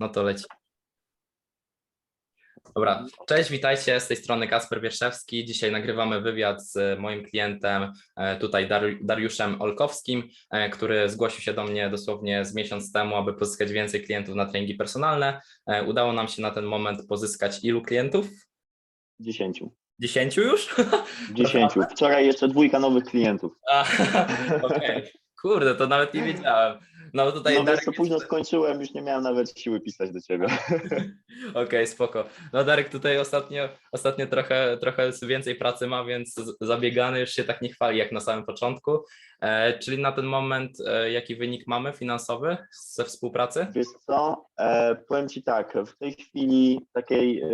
no to leci. Dobra, cześć, witajcie, z tej strony Kasper Wierszewski. Dzisiaj nagrywamy wywiad z moim klientem, e, tutaj Dar- Dariuszem Olkowskim, e, który zgłosił się do mnie dosłownie z miesiąc temu, aby pozyskać więcej klientów na treningi personalne. E, Udało nam się na ten moment pozyskać ilu klientów? Dziesięciu. Dziesięciu już? Dziesięciu. Wczoraj jeszcze dwójka nowych klientów. Okej, kurde, to nawet nie wiedziałem. No tutaj No wiesz Darek co, późno skończyłem, już nie miałem nawet siły pisać do ciebie. Okej, spoko. No Darek tutaj ostatnio, ostatnio trochę, trochę więcej pracy ma, więc zabiegany już się tak nie chwali jak na samym początku. E, czyli na ten moment e, jaki wynik mamy finansowy ze współpracy? Wiesz co, e, powiem ci tak, w tej chwili takiej e,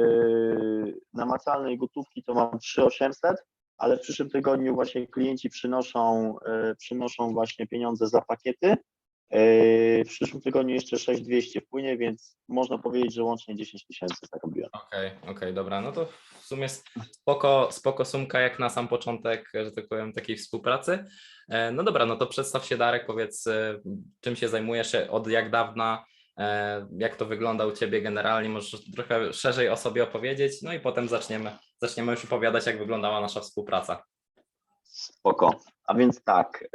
namacalnej gotówki to mam 3800, ale w przyszłym tygodniu właśnie klienci przynoszą, e, przynoszą właśnie pieniądze za pakiety. E, w przyszłym tygodniu jeszcze 6200 wpłynie, więc można powiedzieć, że łącznie 10 tysięcy zarobiłem. Okej, okej, dobra. No to w sumie spoko, spoko sumka jak na sam początek, że tak powiem, takiej współpracy. E, No dobra, no to przedstaw się Darek, powiedz e, czym się zajmujesz, od jak dawna, e, jak to wygląda u Ciebie generalnie, możesz trochę szerzej o sobie opowiedzieć, no i potem zaczniemy, zaczniemy już opowiadać, jak wyglądała nasza współpraca. Spoko. A więc tak,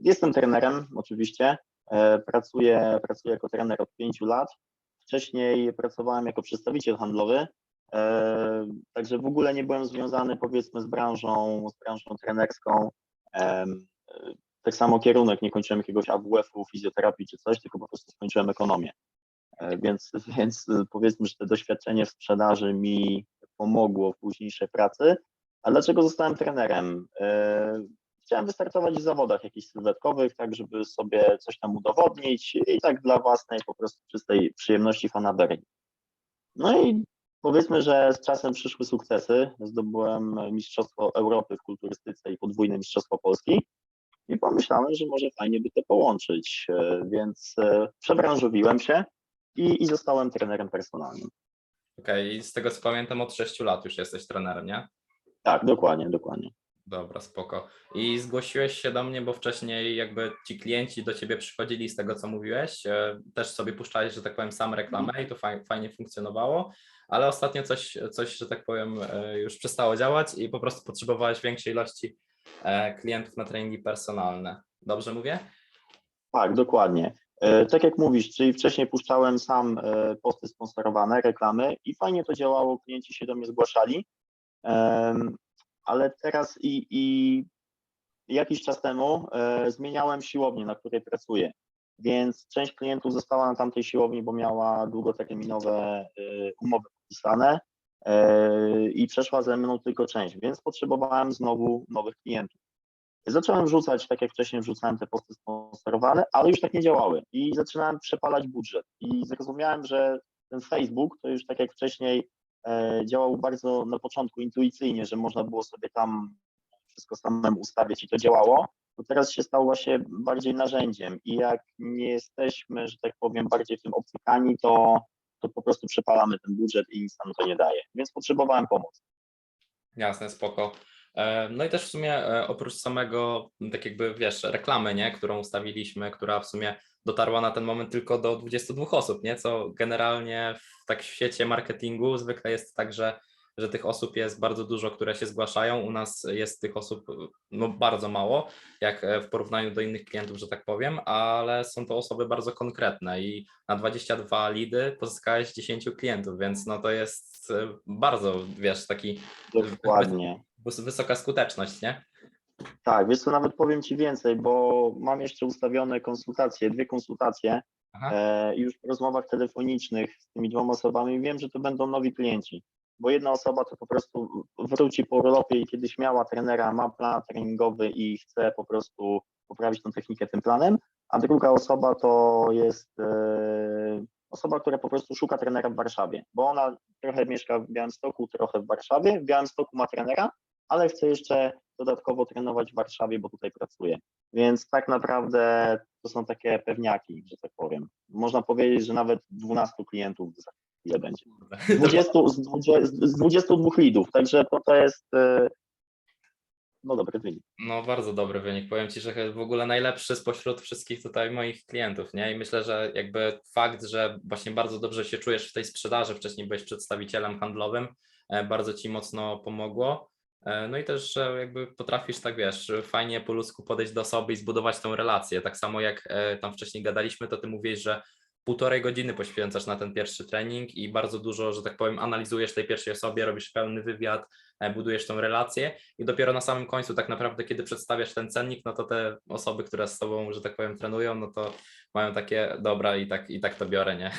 jestem trenerem oczywiście. E, pracuję, pracuję jako trener od pięciu lat. Wcześniej pracowałem jako przedstawiciel handlowy. E, także w ogóle nie byłem związany powiedzmy z branżą, z branżą trenerską. E, tak samo kierunek, nie kończyłem jakiegoś AWF-u, fizjoterapii czy coś, tylko po prostu skończyłem ekonomię. Więc, więc powiedzmy, że to doświadczenie w sprzedaży mi pomogło w późniejszej pracy. A dlaczego zostałem trenerem? Chciałem wystartować w zawodach jakichś sylwetkowych, tak żeby sobie coś tam udowodnić i tak dla własnej po prostu czystej przyjemności fanaberii. No i powiedzmy, że z czasem przyszły sukcesy. Zdobyłem Mistrzostwo Europy w kulturystyce i podwójne Mistrzostwo Polski i pomyślałem, że może fajnie by to połączyć, E, więc e, przebranżowiłem się i, i zostałem trenerem personalnym. Okej, i z tego co pamiętam, od 6 lat już jesteś trenerem, nie? Tak, dokładnie, dokładnie. Dobra, spoko. I zgłosiłeś się do mnie, bo wcześniej jakby ci klienci do ciebie przychodzili z tego, co mówiłeś, e, też sobie puszczałeś, że tak powiem, sam reklamę i to faj, fajnie funkcjonowało, ale ostatnio coś, coś, że tak powiem, e, już przestało działać i po prostu potrzebowałeś większej ilości e, klientów na treningi personalne. Dobrze mówię? Tak, dokładnie. E, Tak jak mówisz, czyli wcześniej puszczałem sam e, posty sponsorowane, reklamy i fajnie to działało, klienci się do mnie zgłaszali, Em, ale teraz i, i jakiś czas temu e, zmieniałem siłownię, na której pracuję, więc część klientów została na tamtej siłowni, bo miała długoterminowe e, umowy podpisane e, i przeszła ze mną tylko część, więc potrzebowałem znowu nowych klientów. Zacząłem wrzucać, tak jak wcześniej wrzucałem te posty sponsorowane, ale już tak nie działały. I zaczynałem przepalać budżet. I zrozumiałem, że ten Facebook to już tak jak wcześniej działał bardzo na początku intuicyjnie, że można było sobie tam wszystko samemu ustawiać i to działało, to teraz się stał właśnie bardziej narzędziem i jak nie jesteśmy, że tak powiem, bardziej w tym obcykani, to, to po prostu przepalamy ten budżet i nic nam to nie daje, więc potrzebowałem pomocy. Jasne, spoko. E, No i też w sumie e, oprócz samego, tak jakby wiesz, reklamy, nie, którą ustawiliśmy, która w sumie dotarła na ten moment tylko do 22 osób, nie, co generalnie w tak w świecie marketingu zwykle jest tak, że, że tych osób jest bardzo dużo, które się zgłaszają. U nas jest tych osób no, bardzo mało, jak e, w porównaniu do innych klientów, że tak powiem, ale są to osoby bardzo konkretne i na 22 lidy pozyskałeś 10 klientów, więc no to jest bardzo, wiesz, taki Dokładnie. Wys- wysoka skuteczność, nie? Tak, wiesz co, nawet powiem Ci więcej, bo mam jeszcze ustawione konsultacje, dwie konsultacje e, i już po rozmowach telefonicznych z tymi dwoma osobami wiem, że to będą nowi klienci, bo jedna osoba to po prostu wróci po urlopie i kiedyś miała trenera, ma plan treningowy i chce po prostu poprawić tą technikę tym planem, a druga osoba to jest e, osoba, która po prostu szuka trenera w Warszawie, bo ona trochę mieszka w Białymstoku, trochę w Warszawie, w Białymstoku ma trenera, ale chce jeszcze dodatkowo trenować w Warszawie, bo tutaj pracuje. Więc tak naprawdę to są takie pewniaki, że tak powiem. Można powiedzieć, że nawet 12 klientów za chwilę będzie. Z 20, z 20, z 22 lidów, także to, to jest e, no dobry wynik. No, bardzo dobry wynik. Powiem Ci, że w ogóle najlepszy spośród wszystkich tutaj moich klientów, nie? I myślę, że jakby fakt, że właśnie bardzo dobrze się czujesz w tej sprzedaży, wcześniej byłeś przedstawicielem handlowym, e, bardzo Ci mocno pomogło. E, No i też, że jakby potrafisz tak, wiesz, fajnie po ludzku podejść do osoby i zbudować tą relację. Tak samo jak e, tam wcześniej gadaliśmy, to Ty mówisz, że półtorej godziny poświęcasz na ten pierwszy trening i bardzo dużo, że tak powiem, analizujesz tej pierwszej osobie, robisz pełny wywiad, e, budujesz tą relację i dopiero na samym końcu tak naprawdę, kiedy przedstawiasz ten cennik, no to te osoby, które z tobą, że tak powiem, trenują, no to mają takie, dobra i tak, i tak to biorę, nie?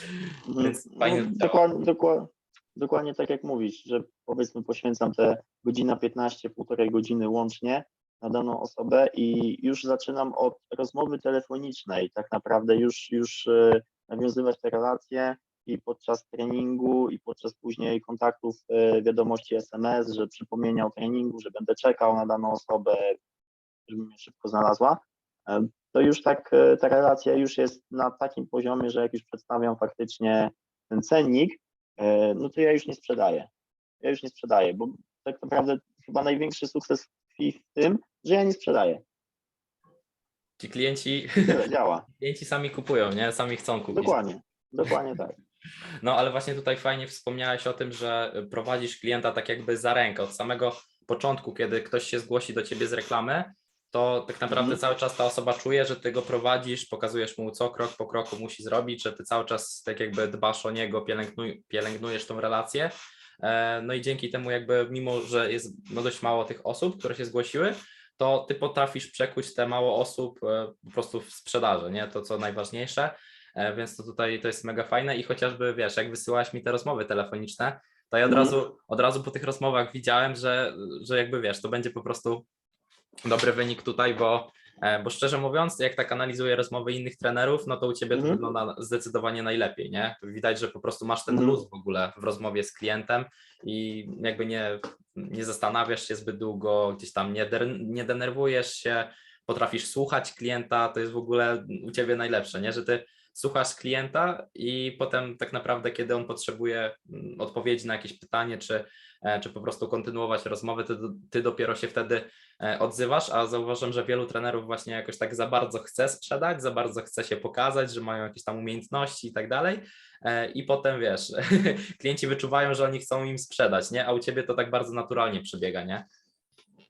Więc Mhm. fajnie no, dokładnie, dokładnie, dokładnie tak jak mówisz, że powiedzmy poświęcam te godzina 15, półtorej godziny łącznie na daną osobę i już zaczynam od rozmowy telefonicznej, tak naprawdę już, już e, nawiązywać te relacje i podczas treningu i podczas później kontaktów e, wiadomości SMS, że przypomnienia o treningu, że będę czekał na daną osobę, żeby mnie szybko znalazła. E, To już tak ta relacja już jest na takim poziomie, że jak już przedstawiam faktycznie ten cennik, no to ja już nie sprzedaję. Ja już nie sprzedaję, bo tak naprawdę chyba największy sukces tkwi w tym, że ja nie sprzedaję. Ci klienci, Tyle działa. klienci sami kupują, nie? Sami chcą kupić. Dokładnie. Dokładnie tak. No ale właśnie tutaj fajnie wspomniałeś o tym, że prowadzisz klienta tak jakby za rękę od samego początku, kiedy ktoś się zgłosi do ciebie z reklamy, to tak naprawdę Mhm. cały czas ta osoba czuje, że ty go prowadzisz, pokazujesz mu co krok po kroku musi zrobić, że ty cały czas tak jakby dbasz o niego, pielęgnuj, pielęgnujesz tą relację. E, No i dzięki temu jakby mimo, że jest no dość mało tych osób, które się zgłosiły, to ty potrafisz przekuć te mało osób e, po prostu w sprzedaży, nie? To co najważniejsze. E, Więc to tutaj to jest mega fajne i chociażby wiesz, jak wysyłałaś mi te rozmowy telefoniczne, to ja od Mhm. razu, od razu po tych rozmowach widziałem, że, że jakby wiesz, to będzie po prostu dobry wynik tutaj, bo, e, bo szczerze mówiąc, jak tak analizuję rozmowy innych trenerów, no to u ciebie to Mhm. wygląda zdecydowanie najlepiej, nie? Widać, że po prostu masz ten Mhm. luz w ogóle w rozmowie z klientem i jakby nie, nie zastanawiasz się zbyt długo, gdzieś tam nie, der, nie denerwujesz się, potrafisz słuchać klienta, to jest w ogóle u ciebie najlepsze, nie? Że ty słuchasz klienta i potem tak naprawdę, kiedy on potrzebuje mm, odpowiedzi na jakieś pytanie, czy, e, czy po prostu kontynuować rozmowę, ty, ty dopiero się wtedy e, odzywasz, a zauważam, że wielu trenerów właśnie jakoś tak za bardzo chce sprzedać, za bardzo chce się pokazać, że mają jakieś tam umiejętności i tak dalej. e, I potem wiesz, klienci wyczuwają, że oni chcą im sprzedać, nie? A u ciebie to tak bardzo naturalnie przebiega, nie?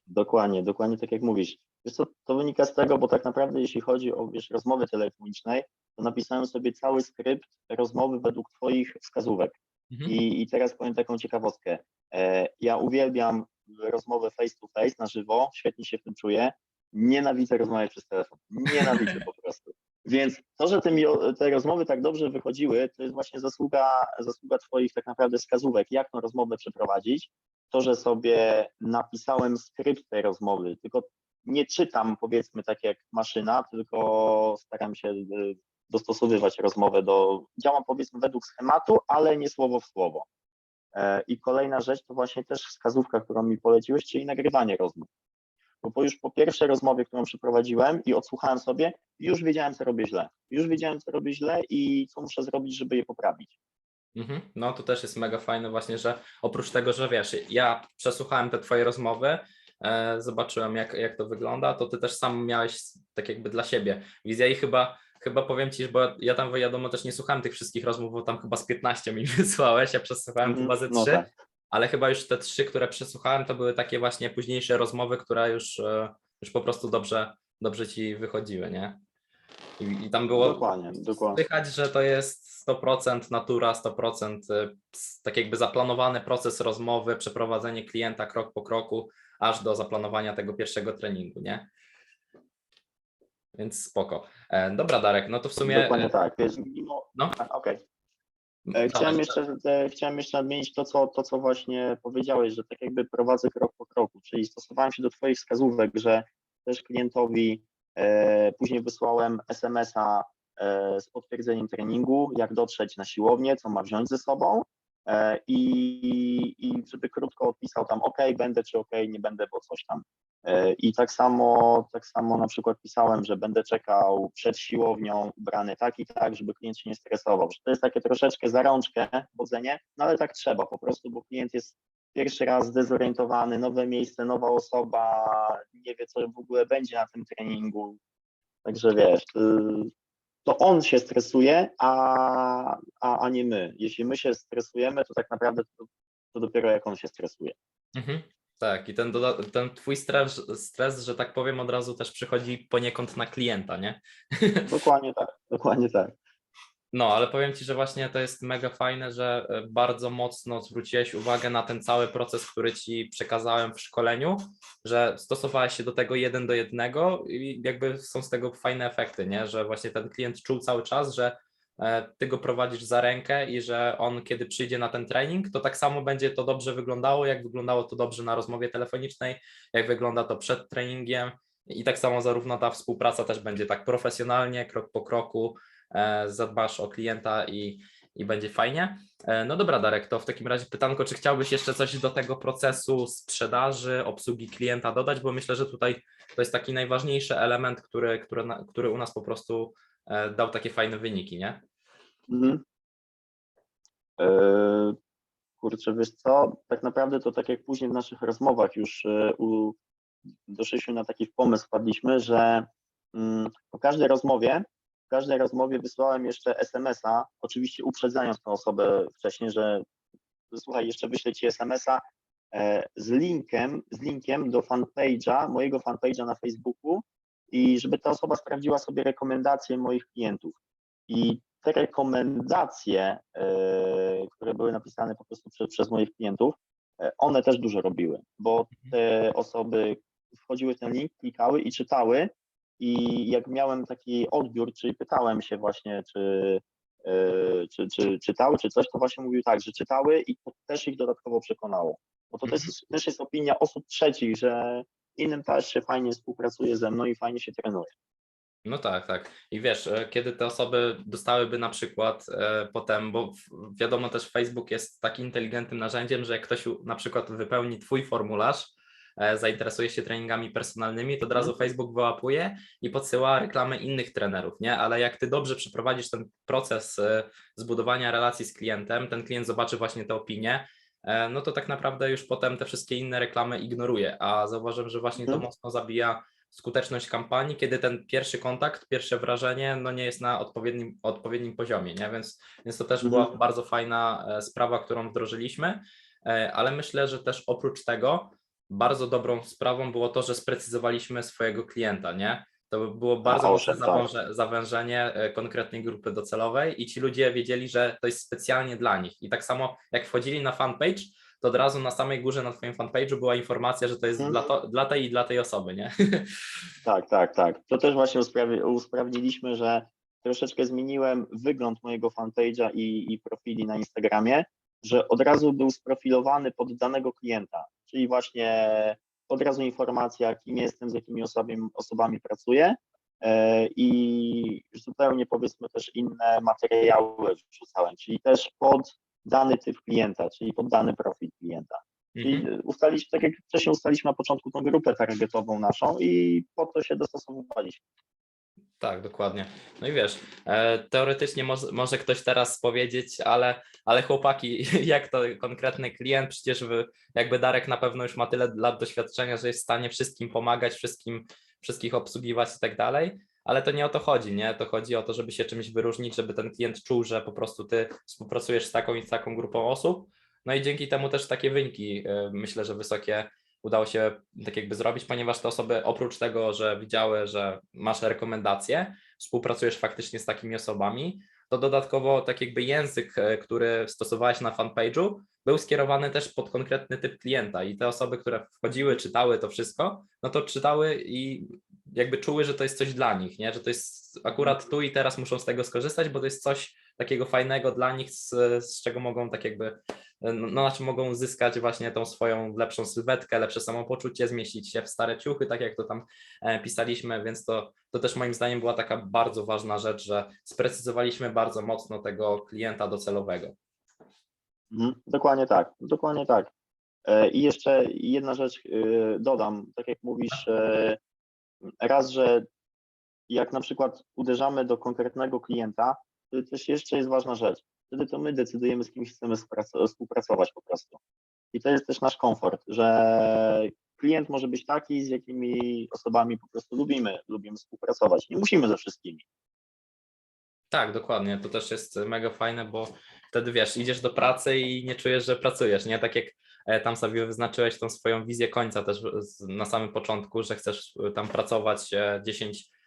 Dokładnie, dokładnie tak jak mówisz. Wiesz co, to wynika z tego, bo tak naprawdę jeśli chodzi o wiesz, rozmowy telefonicznej, to napisałem sobie cały skrypt rozmowy według Twoich wskazówek. Mhm. I, I teraz powiem taką ciekawostkę. E, Ja uwielbiam rozmowę face to face na żywo, świetnie się w tym czuję. Nienawidzę rozmawiać przez telefon. Nienawidzę po prostu. Więc to, że te, te rozmowy tak dobrze wychodziły, to jest właśnie zasługa, zasługa Twoich tak naprawdę wskazówek, jak tą rozmowę przeprowadzić. To, że sobie napisałem skrypt tej rozmowy, tylko nie czytam powiedzmy tak jak maszyna, tylko staram się y, dostosowywać rozmowę do, działam powiedzmy według schematu, ale nie słowo w słowo. E, I kolejna rzecz to właśnie też wskazówka, którą mi poleciłeś, czyli nagrywanie rozmów. Bo po już po pierwszej rozmowie, którą przeprowadziłem i odsłuchałem sobie, już wiedziałem, co robię źle. Już wiedziałem, co robię źle i co muszę zrobić, żeby je poprawić. Mhm. No to też jest mega fajne właśnie, że oprócz tego, że wiesz, ja przesłuchałem te twoje rozmowy, e, zobaczyłem jak, jak to wygląda, to ty też sam miałeś tak jakby dla siebie wizję i chyba, chyba powiem ci, bo ja tam wiadomo też nie słuchałem tych wszystkich rozmów, bo tam chyba z 15 mi wysłałeś, ja przesłuchałem Mhm. chyba ze No 3, tak. ale chyba już te trzy, które przesłuchałem, to były takie właśnie późniejsze rozmowy, które już, e, już po prostu dobrze, dobrze ci wychodziły, nie? I, i tam było Dokładnie, dokładnie. słychać, że to jest 100% natura, 100% y, ps- tak jakby zaplanowany proces rozmowy, przeprowadzenie klienta krok po kroku, aż do zaplanowania tego pierwszego treningu, nie? Więc spoko. E, dobra, Darek, no to w sumie. Dokładnie tak. Wiesz, mimo, No. A, Okej. E, Dawaj, Chciałem jeszcze, e, chciałem jeszcze nadmienić to co, to, co właśnie powiedziałeś, że tak jakby prowadzę krok po kroku, czyli stosowałem się do Twoich wskazówek, że też klientowi e, później wysłałem SMS-a e, z potwierdzeniem treningu, jak dotrzeć na siłownię, co ma wziąć ze sobą e, i, i żeby krótko odpisał tam OK, będę czy OK, nie będę, bo coś tam. E, I tak samo, tak samo na przykład pisałem, że będę czekał przed siłownią ubrany tak i tak, żeby klient się nie stresował. To jest takie troszeczkę za rączkę chodzenie, no ale tak trzeba po prostu, bo klient jest pierwszy raz zdezorientowany, nowe miejsce, nowa osoba, nie wie, co w ogóle będzie na tym treningu. Także wiesz, y, to on się stresuje, a, a, a nie my. Jeśli my się stresujemy, to tak naprawdę to, to dopiero jak on się stresuje. Mhm. Tak, i ten, ten twój stres, stres, że tak powiem, od razu też przychodzi poniekąd na klienta, nie? Dokładnie tak, dokładnie tak. No, ale powiem Ci, że właśnie to jest mega fajne, że e, bardzo mocno zwróciłeś uwagę na ten cały proces, który Ci przekazałem w szkoleniu, że stosowałeś się do tego jeden do jednego i jakby są z tego fajne efekty, nie? Że właśnie ten klient czuł cały czas, że e, Ty go prowadzisz za rękę i że on, kiedy przyjdzie na ten trening, to tak samo będzie to dobrze wyglądało, jak wyglądało to dobrze na rozmowie telefonicznej, jak wygląda to przed treningiem i tak samo zarówno ta współpraca też będzie tak profesjonalnie, krok po kroku, zadbasz o klienta i, i będzie fajnie. E, No dobra, Darek, to w takim razie pytanko, czy chciałbyś jeszcze coś do tego procesu sprzedaży, obsługi klienta dodać, bo myślę, że tutaj to jest taki najważniejszy element, który, który, który u nas po prostu e, dał takie fajne wyniki, nie? Mhm. Kurczę, wiesz co, tak naprawdę to tak jak później w naszych rozmowach już e, u, doszliśmy na taki pomysł, wpadliśmy, że mm, po każdej rozmowie, w każdej rozmowie wysłałem jeszcze SMS-a, oczywiście uprzedzając tę osobę wcześniej, że słuchaj, jeszcze wyślę ci SMS-a e, z linkiem, z linkiem do fanpage'a, mojego fanpage'a na Facebooku i żeby ta osoba sprawdziła sobie rekomendacje moich klientów. I te rekomendacje, e, które były napisane po prostu przez, przez moich klientów, e, one też dużo robiły, bo te osoby wchodziły w ten link, klikały i czytały i jak miałem taki odbiór, czyli pytałem się właśnie, czy, e, czy, czy czytały, czy coś, to właśnie mówił tak, że czytały i to też ich dodatkowo przekonało. Bo to też, jest- też jest opinia osób trzecich, że innym też się fajnie współpracuje ze mną i fajnie się trenuje. No tak, tak. I wiesz, e, kiedy te osoby dostałyby na przykład e, potem, bo wiadomo też Facebook jest tak inteligentnym narzędziem, że jak ktoś na przykład wypełni twój formularz, zainteresuje się treningami personalnymi, to od razu Facebook wyłapuje i podsyła reklamy innych trenerów, nie? Ale jak ty dobrze przeprowadzisz ten proces e, zbudowania relacji z klientem, ten klient zobaczy właśnie te opinie, e, no to tak naprawdę już potem te wszystkie inne reklamy ignoruje, a zauważyłem, że właśnie to Mhm. mocno zabija skuteczność kampanii, kiedy ten pierwszy kontakt, pierwsze wrażenie no nie jest na odpowiednim, odpowiednim poziomie, nie? Więc, więc to też była Mhm. bardzo fajna e, sprawa, którą wdrożyliśmy, e, ale myślę, że też oprócz tego bardzo dobrą sprawą było to, że sprecyzowaliśmy swojego klienta, nie? To było bardzo owszem, tak. zawęże, zawężenie e, konkretnej grupy docelowej i ci ludzie wiedzieli, że to jest specjalnie dla nich. I tak samo jak wchodzili na fanpage, to od razu na samej górze na twoim fanpage'u była informacja, że to jest Mhm. dla, to, dla tej i dla tej osoby, nie? Tak, tak, tak. To też właśnie usprawi- usprawniliśmy, że troszeczkę zmieniłem wygląd mojego fanpage'a i, i profili na Instagramie, że od razu był sprofilowany pod danego klienta, czyli właśnie od razu informacja, kim jestem, z jakimi osobami, osobami pracuję e, i zupełnie powiedzmy też inne materiały wrzucałem, czyli też pod dany typ klienta, czyli pod dany profil klienta. Czyli Mhm. ustalić, tak jak wcześniej ustaliśmy na początku tą grupę targetową naszą i po to się dostosowywaliśmy. Tak, dokładnie. No i wiesz, e, teoretycznie może, może ktoś teraz powiedzieć, ale, ale chłopaki, jak to konkretny klient, przecież wy, jakby Darek na pewno już ma tyle lat doświadczenia, że jest w stanie wszystkim pomagać, wszystkim, wszystkich obsługiwać i tak dalej, ale to nie o to chodzi, nie? To chodzi o to, żeby się czymś wyróżnić, żeby ten klient czuł, że po prostu ty współpracujesz z taką i z taką grupą osób, no i dzięki temu też takie wyniki, e, myślę, że wysokie udało się tak jakby zrobić, ponieważ te osoby oprócz tego, że widziały, że masz rekomendacje, współpracujesz faktycznie z takimi osobami, to dodatkowo tak jakby język, e, który stosowałeś na fanpage'u, był skierowany też pod konkretny typ klienta i te osoby, które wchodziły, czytały to wszystko, no to czytały i jakby czuły, że to jest coś dla nich, nie? że to jest akurat tu i teraz muszą z tego skorzystać, bo to jest coś takiego fajnego dla nich, z, z czego mogą tak jakby no, na czym mogą zyskać właśnie tą swoją lepszą sylwetkę, lepsze samopoczucie, zmieścić się w stare ciuchy, tak jak to tam e, pisaliśmy, więc to, to też moim zdaniem była taka bardzo ważna rzecz, że sprecyzowaliśmy bardzo mocno tego klienta docelowego. Mhm, Dokładnie tak, dokładnie tak. E, I jeszcze jedna rzecz e, dodam, tak jak mówisz, raz, że jak na przykład uderzamy do konkretnego klienta, to też jeszcze jest ważna rzecz. Wtedy to my decydujemy, z kim chcemy współprac- współpracować po prostu. i to jest też nasz komfort, że klient może być taki, z jakimi osobami po prostu lubimy, lubimy współpracować. Nie musimy ze wszystkimi. Tak, dokładnie. To też jest mega fajne, bo wtedy wiesz, idziesz do pracy i nie czujesz, że pracujesz, nie? Tak jak e, tam sobie wyznaczyłeś tą swoją wizję końca też na samym początku, że chcesz tam pracować e, 10, e,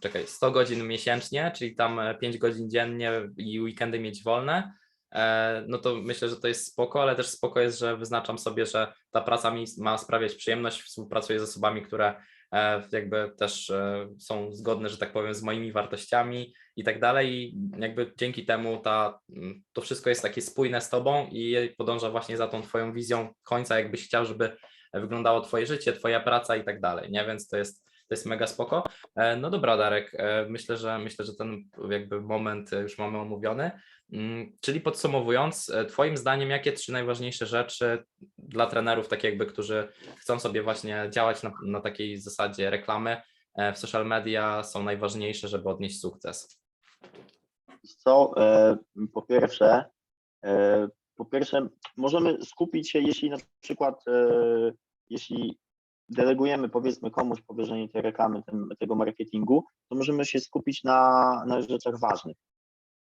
czekaj, 100 godzin miesięcznie, czyli tam e, 5 godzin dziennie i weekendy mieć wolne. e, No to myślę, że to jest spoko, ale też spoko jest, że wyznaczam sobie, że ta praca mi ma sprawiać przyjemność, współpracuję z osobami, które e, jakby też e, są zgodne, że tak powiem, z moimi wartościami i tak dalej. I jakby dzięki temu ta, mm, to wszystko jest takie spójne z tobą i podąża właśnie za tą twoją wizją końca, jakbyś chciał, żeby wyglądało twoje życie, twoja praca i tak dalej, nie? Więc to jest, to jest mega spoko. E, No dobra, Darek, e, myślę, że myślę, że ten jakby moment e, już mamy omówiony. Mm, Czyli podsumowując, twoim zdaniem, jakie trzy najważniejsze rzeczy dla trenerów, tak jakby, którzy chcą sobie właśnie działać na, na takiej zasadzie reklamy w social media są najważniejsze, żeby odnieść sukces? Co po pierwsze, po pierwsze możemy skupić się, jeśli na przykład, jeśli delegujemy powiedzmy komuś powierzenie tej reklamy, tego marketingu, to możemy się skupić na, na rzeczach ważnych.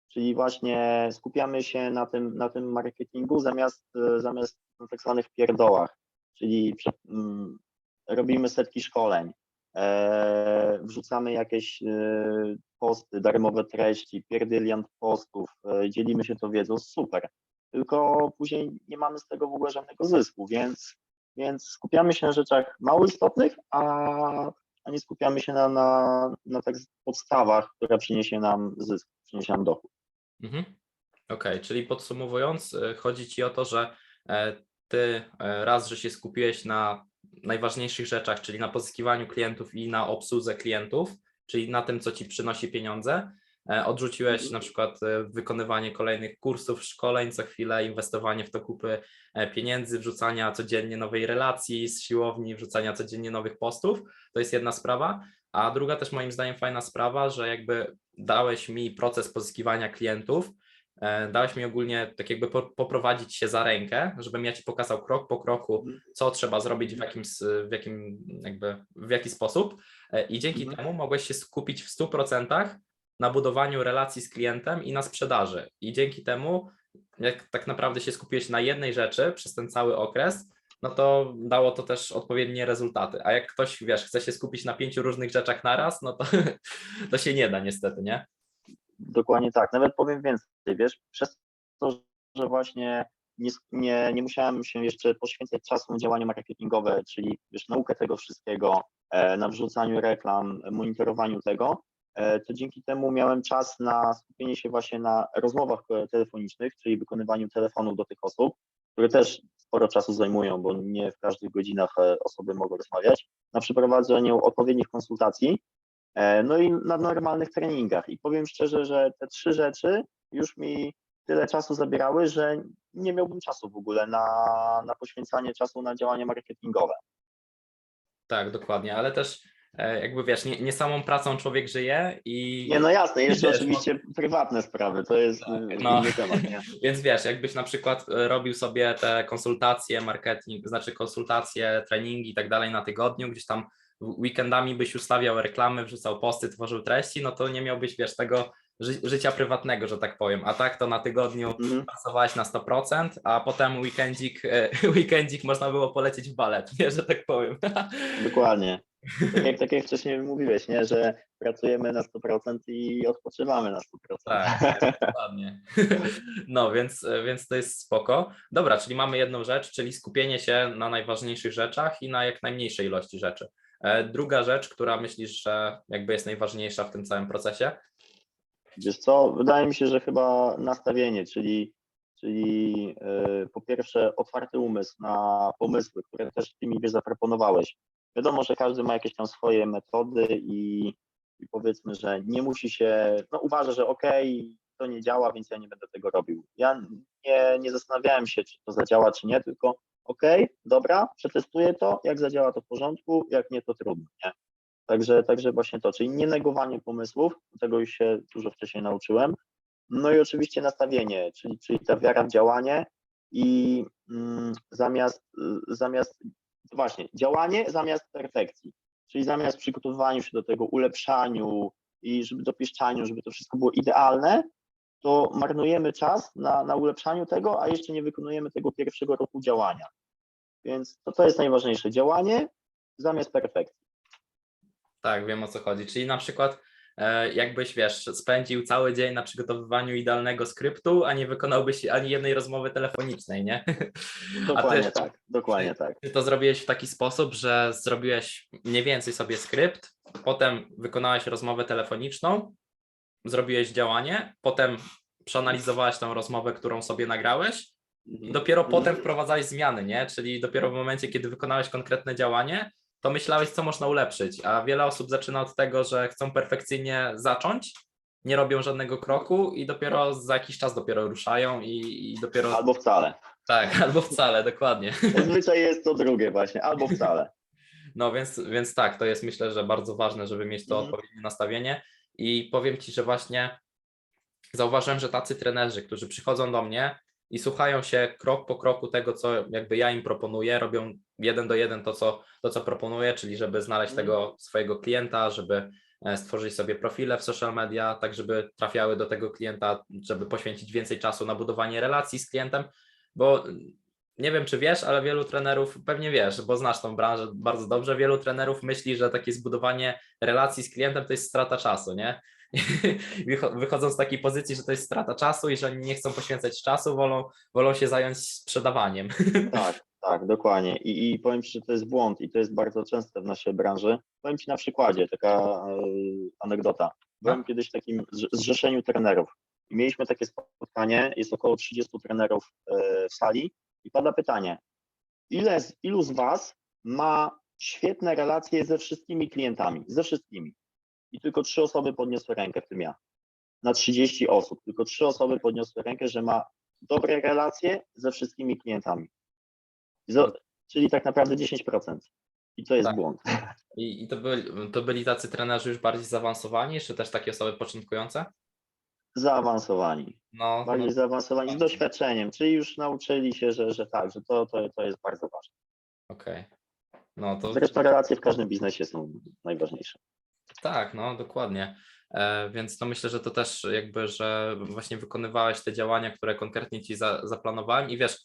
Czyli właśnie skupiamy się na tym, na tym marketingu zamiast, zamiast na tak zwanych pierdołach, czyli mm, robimy setki szkoleń, e, wrzucamy jakieś e, posty, darmowe treści, pierdyliant postów, e, dzielimy się to wiedzą, super. Tylko później nie mamy z tego w ogóle żadnego zysku, więc, więc skupiamy się na rzeczach mało istotnych, a, a nie skupiamy się na, na, na tak podstawach, która przyniesie nam zysk, przyniesie nam dochód. Mhm. Okej, czyli podsumowując, y, chodzi Ci o to, że e, Ty e, raz, że się skupiłeś na najważniejszych rzeczach, czyli na pozyskiwaniu klientów i na obsłudze klientów, czyli na tym, co Ci przynosi pieniądze. E, Odrzuciłeś na przykład e, wykonywanie kolejnych kursów, szkoleń co chwilę, inwestowanie w to kupy e, pieniędzy, wrzucania codziennie nowej relacji z siłowni, wrzucania codziennie nowych postów. To jest jedna sprawa. A druga też moim zdaniem fajna sprawa, że jakby dałeś mi proces pozyskiwania klientów, dałeś mi ogólnie tak jakby po, poprowadzić się za rękę, żebym ja ci pokazał krok po kroku, Mhm. co trzeba zrobić, w jakim, s- w jakim jakby, w jaki sposób i dzięki Mhm. temu mogłeś się skupić w 100% na budowaniu relacji z klientem i na sprzedaży i dzięki temu jak tak naprawdę się skupiłeś na jednej rzeczy przez ten cały okres, no to dało to też odpowiednie rezultaty. A jak ktoś, wiesz, chce się skupić na pięciu różnych rzeczach naraz, no to, to się nie da niestety, nie? Dokładnie tak. Nawet powiem więcej, wiesz, przez to, że właśnie nie, nie, nie musiałem się jeszcze poświęcać czasu na działania marketingowe, czyli wiesz, naukę tego wszystkiego, e, na wrzucaniu reklam, monitorowaniu tego, to dzięki temu miałem czas na skupienie się właśnie na rozmowach e, telefonicznych, czyli wykonywaniu telefonów do tych osób, które też sporo czasu zajmują, bo nie w każdych godzinach e, osoby mogą rozmawiać, na przeprowadzeniu odpowiednich konsultacji, E, No i na normalnych treningach. I powiem szczerze, że te trzy rzeczy już mi tyle czasu zabierały, że nie miałbym czasu w ogóle na, na poświęcanie czasu na działania marketingowe. Tak, dokładnie, ale też e, jakby wiesz, nie, nie samą pracą człowiek żyje i Nie, no jasne, jeszcze Wiesz, oczywiście prywatne sprawy, to jest Tak, y, no. inny temat. Nie? Więc wiesz, jakbyś na przykład e, robił sobie te konsultacje, marketing, znaczy konsultacje, treningi i tak dalej na tygodniu, gdzieś tam weekendami byś ustawiał reklamy, wrzucał posty, tworzył treści, no to nie miałbyś, wiesz, tego ży życia prywatnego, że tak powiem. A tak to na tygodniu Mhm. pracowałeś na 100%, a potem weekendzik, e, weekendzik można było polecieć w balet, nie, że tak powiem. Dokładnie. Tak jak, tak jak wcześniej mówiłeś, nie? że pracujemy na 100% i odpoczywamy na 100%. Tak, tak, dokładnie. No, więc, więc to jest spoko. Dobra, czyli mamy jedną rzecz, czyli skupienie się na najważniejszych rzeczach i na jak najmniejszej ilości rzeczy. E, Druga rzecz, która myślisz, że jakby jest najważniejsza w tym całym procesie? Wiesz co, wydaje mi się, że chyba nastawienie, czyli, czyli y, po pierwsze otwarty umysł na pomysły, które też ty mi zaproponowałeś. Wiadomo, że każdy ma jakieś tam swoje metody i, i powiedzmy, że nie musi się, no uważa, że okej, to nie działa, więc ja nie będę tego robił. Ja nie, nie zastanawiałem się, czy to zadziała, czy nie, tylko okej, dobra, przetestuję to, jak zadziała to w porządku, jak nie, to trudno, nie? Także, także właśnie to, czyli nie negowanie pomysłów, tego już się dużo wcześniej nauczyłem. No i oczywiście nastawienie, czyli, czyli ta wiara w działanie i mm, zamiast, y, zamiast właśnie działanie zamiast perfekcji. Czyli zamiast przygotowywaniu się do tego, ulepszaniu i żeby dopieszczaniu, żeby to wszystko było idealne, to marnujemy czas na, na ulepszaniu tego, a jeszcze nie wykonujemy tego pierwszego roku działania. Więc to, to jest najważniejsze. Działanie zamiast perfekcji. Tak, wiem o co chodzi. Czyli na przykład e, jakbyś, wiesz, spędził cały dzień na przygotowywaniu idealnego skryptu, a nie wykonałbyś ani jednej rozmowy telefonicznej, nie? Dokładnie ty, tak, dokładnie tak. ty to zrobiłeś w taki sposób, że zrobiłeś mniej więcej sobie skrypt, potem wykonałeś rozmowę telefoniczną, zrobiłeś działanie, potem przeanalizowałeś tą rozmowę, którą sobie nagrałeś i dopiero Mhm. potem wprowadzałeś zmiany, nie? Czyli dopiero w momencie, kiedy wykonałeś konkretne działanie, to myślałeś, co można ulepszyć, a wiele osób zaczyna od tego, że chcą perfekcyjnie zacząć, nie robią żadnego kroku i dopiero za jakiś czas dopiero ruszają i, i dopiero... Albo wcale. Tak, albo wcale, dokładnie. Zazwyczaj jest to drugie właśnie, albo wcale. No więc, więc tak, to jest myślę, że bardzo ważne, żeby mieć to Mhm. odpowiednie nastawienie i powiem Ci, że właśnie zauważyłem, że tacy trenerzy, którzy przychodzą do mnie i słuchają się krok po kroku tego, co jakby ja im proponuję, robią jeden do jeden to, co, to, co proponuję, czyli żeby znaleźć Mhm. tego swojego klienta, żeby e, stworzyć sobie profile w social media, tak żeby trafiały do tego klienta, żeby poświęcić więcej czasu na budowanie relacji z klientem, bo nie wiem, czy wiesz, ale wielu trenerów, pewnie wiesz, bo znasz tą branżę bardzo dobrze, wielu trenerów myśli, że takie zbudowanie relacji z klientem to jest strata czasu, nie? Wycho- Wychodzą z takiej pozycji, że to jest strata czasu i że oni nie chcą poświęcać czasu, wolą, wolą się zająć sprzedawaniem. Tak, tak, dokładnie. I, I powiem Ci, że to jest błąd i to jest bardzo częste w naszej branży. Powiem Ci na przykładzie, taka e, anegdota. Byłem kiedyś w takim zrze- zrzeszeniu trenerów i mieliśmy takie spotkanie, jest około 30 trenerów e, w sali i pada pytanie, ile z, ilu z Was ma świetne relacje ze wszystkimi klientami, ze wszystkimi? I tylko trzy osoby podniosły rękę, w tym ja. Na 30 osób, tylko trzy osoby podniosły rękę, że ma dobre relacje ze wszystkimi klientami. Zo- czyli tak naprawdę 10%. I to jest Tak. błąd. I, i to, byli, to byli tacy trenerzy już bardziej zaawansowani, czy też takie osoby początkujące? Zaawansowani. No, no Bardziej zaawansowani z doświadczeniem, czyli już nauczyli się, że, że tak, że to, to, to jest bardzo ważne. okej. No to Zresztą relacje w każdym biznesie są najważniejsze. Tak, no dokładnie. E, więc to myślę, że to też jakby, że właśnie wykonywałeś te działania, które konkretnie ci za, zaplanowałem i wiesz,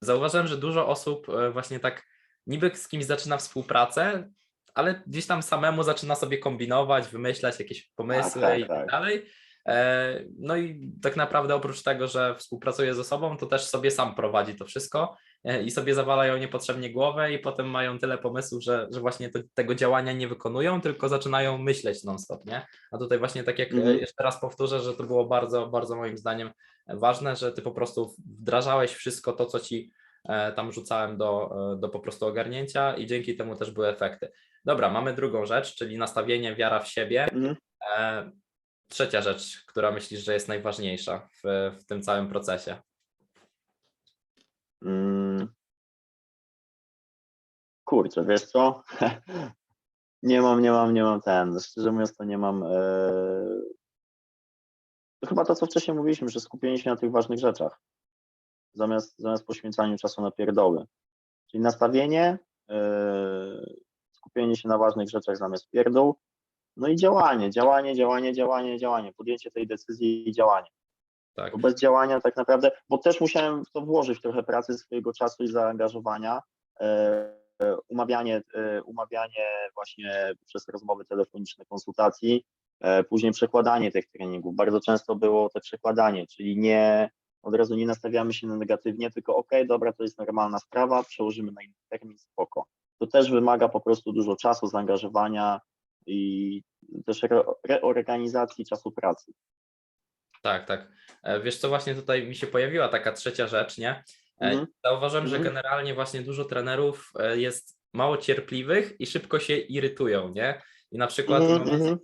zauważyłem, że dużo osób e, właśnie tak niby z kimś zaczyna współpracę, ale gdzieś tam samemu zaczyna sobie kombinować, wymyślać jakieś pomysły tak, i tak tak. dalej. E, No i tak naprawdę oprócz tego, że współpracuje ze sobą, to też sobie sam prowadzi to wszystko i sobie zawalają niepotrzebnie głowę i potem mają tyle pomysłów, że, że właśnie to, tego działania nie wykonują, tylko zaczynają myśleć non-stop, nie? A tutaj właśnie tak jak e, Mhm. jeszcze raz powtórzę, że to było bardzo, bardzo moim zdaniem ważne, że ty po prostu wdrażałeś wszystko to, co ci e, tam rzucałem do, e, do po prostu ogarnięcia i dzięki temu też były efekty. Dobra, mamy drugą rzecz, czyli nastawienie, wiara w siebie. E, Trzecia rzecz, która myślisz, że jest najważniejsza w, w tym całym procesie. Mm. Kurczę, wiesz co? nie mam, nie mam, nie mam ten. Szczerze mówiąc, to nie mam. E... To chyba to, co wcześniej mówiliśmy, że skupienie się na tych ważnych rzeczach, zamiast, zamiast poświęcaniu czasu na pierdoły. Czyli nastawienie, e... skupienie się na ważnych rzeczach zamiast pierdół, no i działanie, działanie, działanie, działanie, działanie, podjęcie tej decyzji i działanie. Tak, bez działania tak naprawdę, bo też musiałem w to włożyć trochę pracy swojego czasu i zaangażowania. E, umawianie, e, umawianie właśnie przez rozmowy telefoniczne, konsultacji, e, później przekładanie tych treningów. Bardzo często było to przekładanie, czyli nie od razu nie nastawiamy się na negatywnie, tylko ok, dobra, to jest normalna sprawa, przełożymy na inny termin, spoko. To też wymaga po prostu dużo czasu, zaangażowania i też re, reorganizacji czasu pracy. Tak, tak. E, Wiesz co, właśnie tutaj mi się pojawiła taka trzecia rzecz, nie? E, Mhm. Zauważyłem, że Mhm. generalnie właśnie dużo trenerów e, jest mało cierpliwych i szybko się irytują, nie? I na przykład Mhm, momencie, mhm.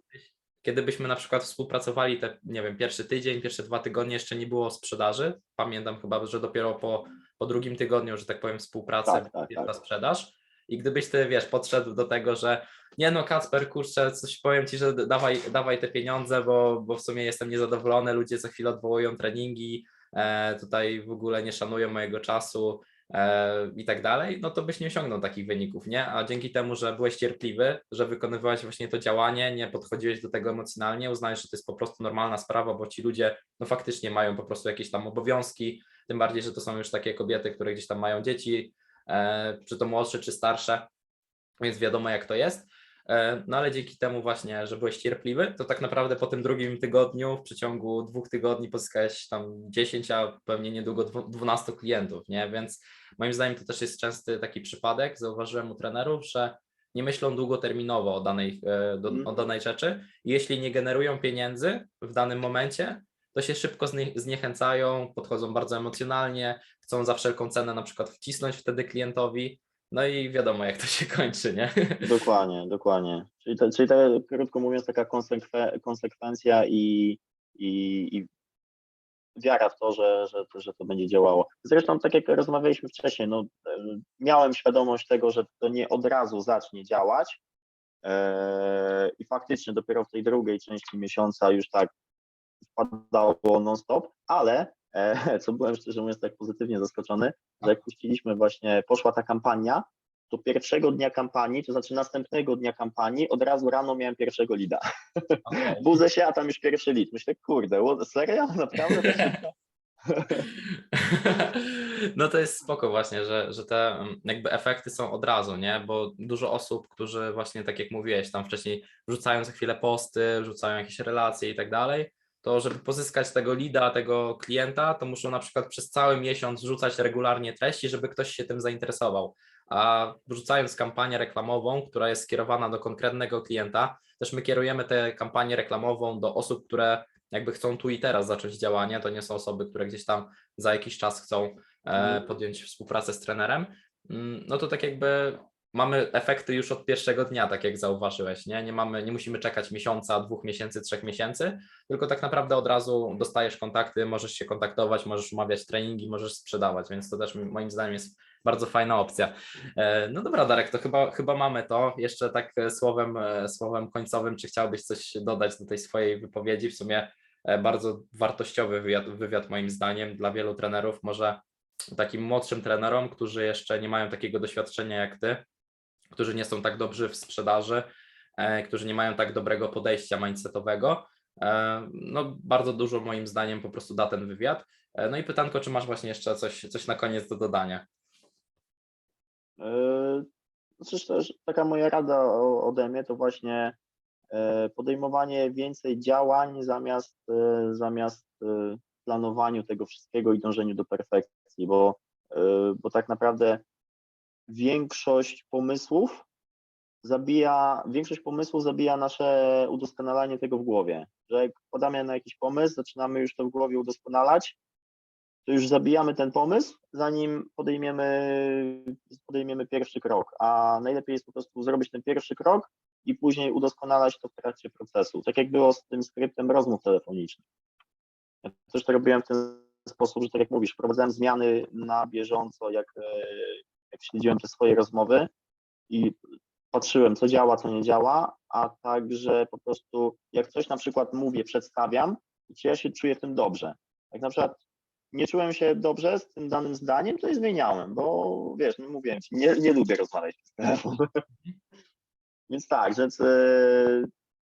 kiedy byśmy na przykład współpracowali te, nie wiem, pierwszy tydzień, pierwsze dwa tygodnie jeszcze nie było sprzedaży. Pamiętam chyba, że dopiero po, po drugim tygodniu, że tak powiem, współpracy Tak, tak, tak. sprzedaż. I gdybyś ty, wiesz, podszedł do tego, że nie no Kacper, kurczę, coś powiem ci, że dawaj, dawaj te pieniądze, bo, bo w sumie jestem niezadowolony, ludzie za chwilę odwołują treningi, e, tutaj w ogóle nie szanują mojego czasu, e, i tak dalej, no to byś nie osiągnął takich wyników, nie? A dzięki temu, że byłeś cierpliwy, że wykonywałeś właśnie to działanie, nie podchodziłeś do tego emocjonalnie, uznałeś, że to jest po prostu normalna sprawa, bo ci ludzie no faktycznie mają po prostu jakieś tam obowiązki, tym bardziej, że to są już takie kobiety, które gdzieś tam mają dzieci, czy to młodsze, czy starsze, więc wiadomo jak to jest. E, No ale dzięki temu właśnie, że byłeś cierpliwy, to tak naprawdę po tym drugim tygodniu, w przeciągu dwóch tygodni pozyskałeś tam 10, a pewnie niedługo dwu- 12 klientów, nie? Więc moim zdaniem to też jest częsty taki przypadek, zauważyłem u trenerów, że nie myślą długoterminowo o danej, e, do, Mhm. o danej rzeczy jeśli nie generują pieniędzy w danym momencie, to się szybko znie, zniechęcają, podchodzą bardzo emocjonalnie, chcą za wszelką cenę na przykład wcisnąć wtedy klientowi, no i wiadomo jak to się kończy, nie? Dokładnie, dokładnie. Czyli, to, czyli to, krótko mówiąc, taka konsekwe, konsekwencja i, i, i wiara w to, że, że, że to będzie działało. Zresztą, tak jak rozmawialiśmy wcześniej, no, e, miałem świadomość tego, że to nie od razu zacznie działać. e, I faktycznie dopiero w tej drugiej części miesiąca już tak wpadało non-stop, ale e, co byłem szczerze mówiąc tak pozytywnie zaskoczony, że jak puściliśmy właśnie, poszła ta kampania, to pierwszego dnia kampanii, to znaczy następnego dnia kampanii, od razu rano miałem pierwszego lida. Okej. Budzę się, a tam już pierwszy lid. Myślę, kurde, what, serio? Naprawdę? No to jest spoko właśnie, że, że te mm, jakby efekty są od razu, nie? Bo dużo osób, którzy właśnie tak jak mówiłeś, tam wcześniej rzucają za chwilę posty, rzucają jakieś relacje i tak dalej, to żeby pozyskać tego lida, tego klienta, to muszą na przykład przez cały miesiąc rzucać regularnie treści, żeby ktoś się tym zainteresował. A wrzucając kampanię reklamową, która jest skierowana do konkretnego klienta, też my kierujemy tę kampanię reklamową do osób, które jakby chcą tu i teraz zacząć działanie. To nie są osoby, które gdzieś tam za jakiś czas chcą e, Mhm. podjąć współpracę z trenerem. Mm, No to tak jakby mamy efekty już od pierwszego dnia, tak jak zauważyłeś, nie? Nie, mamy, nie musimy czekać miesiąca, dwóch miesięcy, trzech miesięcy, tylko tak naprawdę od razu dostajesz kontakty, możesz się kontaktować, możesz umawiać treningi, możesz sprzedawać, więc to też moim zdaniem jest bardzo fajna opcja. E, No dobra, Darek, to chyba, chyba mamy to. Jeszcze tak e, słowem, e, słowem końcowym, czy chciałbyś coś dodać do tej swojej wypowiedzi? W sumie bardzo wartościowy wywiad, wywiad moim zdaniem dla wielu trenerów, może takim młodszym trenerom, którzy jeszcze nie mają takiego doświadczenia jak ty, którzy nie są tak dobrzy w sprzedaży, e, którzy nie mają tak dobrego podejścia mindsetowego. E, No, bardzo dużo moim zdaniem po prostu da ten wywiad. E, No i pytanko, czy masz właśnie jeszcze coś, coś na koniec do dodania? Znaczy też taka moja rada ode mnie to właśnie podejmowanie więcej działań zamiast, zamiast planowaniu tego wszystkiego i dążeniu do perfekcji, bo, bo tak naprawdę większość pomysłów zabija, większość pomysłów zabija nasze udoskonalanie tego w głowie. Że jak podamy na jakiś pomysł, zaczynamy już to w głowie udoskonalać, to już zabijamy ten pomysł, zanim podejmiemy, podejmiemy pierwszy krok. A najlepiej jest po prostu zrobić ten pierwszy krok i później udoskonalać to w trakcie procesu. Tak jak było z tym skryptem rozmów telefonicznych. Ja też to robiłem w ten sposób, że tak jak mówisz, wprowadzałem zmiany na bieżąco, jak, e, jak śledziłem te swoje rozmowy i patrzyłem, co działa, co nie działa, a także po prostu jak coś na przykład mówię, przedstawiam, to ja się czuję w tym dobrze. Jak na przykład nie czułem się dobrze z tym danym zdaniem, to je zmieniałem, bo wiesz, no mówiłem ci, nie, nie lubię rozmawiać przez telefon. Więc tak, że e,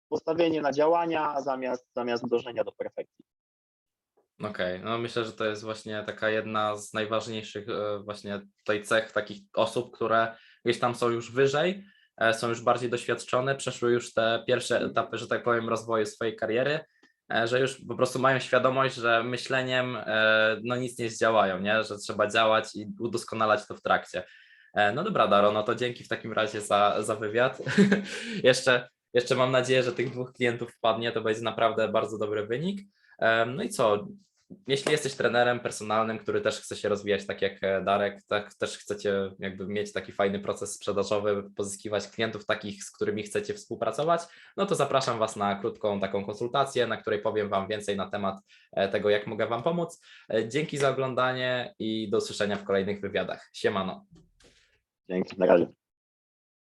postawienie na działania zamiast, zamiast dążenia do perfekcji. Okej, no myślę, że to jest właśnie taka jedna z najważniejszych e, właśnie tutaj cech takich osób, które gdzieś tam są już wyżej, e, są już bardziej doświadczone, przeszły już te pierwsze etapy, że tak powiem, rozwoju swojej kariery, e, że już po prostu mają świadomość, że myśleniem e, no nic nie zdziałają, nie? że trzeba działać i udoskonalać to w trakcie. E, No dobra, Daro, no to dzięki w takim razie za, za wywiad. jeszcze, jeszcze mam nadzieję, że tych dwóch klientów wpadnie, to będzie naprawdę bardzo dobry wynik. Em, No i co? Jeśli jesteś trenerem personalnym, który też chce się rozwijać tak jak e, Darek, tak też chcecie jakby mieć taki fajny proces sprzedażowy, pozyskiwać klientów takich, z którymi chcecie współpracować, no to zapraszam Was na krótką taką konsultację, na której powiem Wam więcej na temat e, tego, jak mogę Wam pomóc. E, Dzięki za oglądanie i do usłyszenia w kolejnych wywiadach. Siemano. Dzięki, na razie.